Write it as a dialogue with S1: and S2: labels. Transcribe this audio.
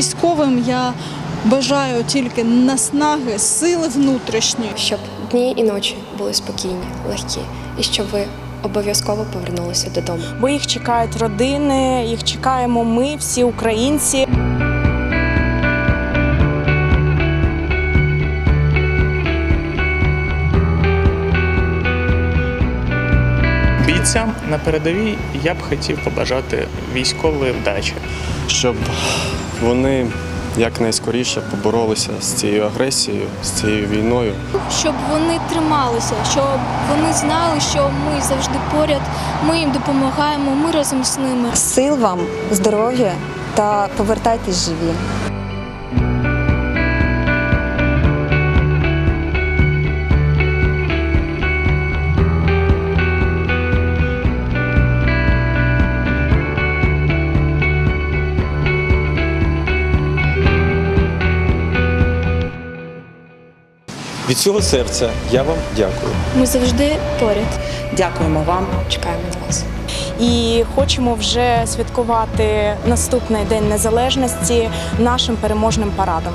S1: Військовим я бажаю тільки наснаги, сили внутрішньої.
S2: щоб дні і ночі були спокійні, легкі, і щоб ви обов'язково повернулися додому.
S3: бо їх чекають родини, їх чекаємо ми, всі українці.
S4: Бійцям на передовій я б хотів побажати військової вдачі.
S5: щоб вони якнайскоріше поборолися з цією агресією, з цією війною.
S6: щоб вони трималися, щоб вони знали, що ми завжди поряд, ми їм допомагаємо, ми разом з ними.
S7: Сил вам, здоров'я та повертайтесь живі.
S8: Від цього серця я вам дякую.
S6: Ми завжди поряд.
S9: Дякуємо вам.
S2: Чекаємо на вас.
S3: І хочемо вже святкувати наступний день незалежності нашим переможним парадом.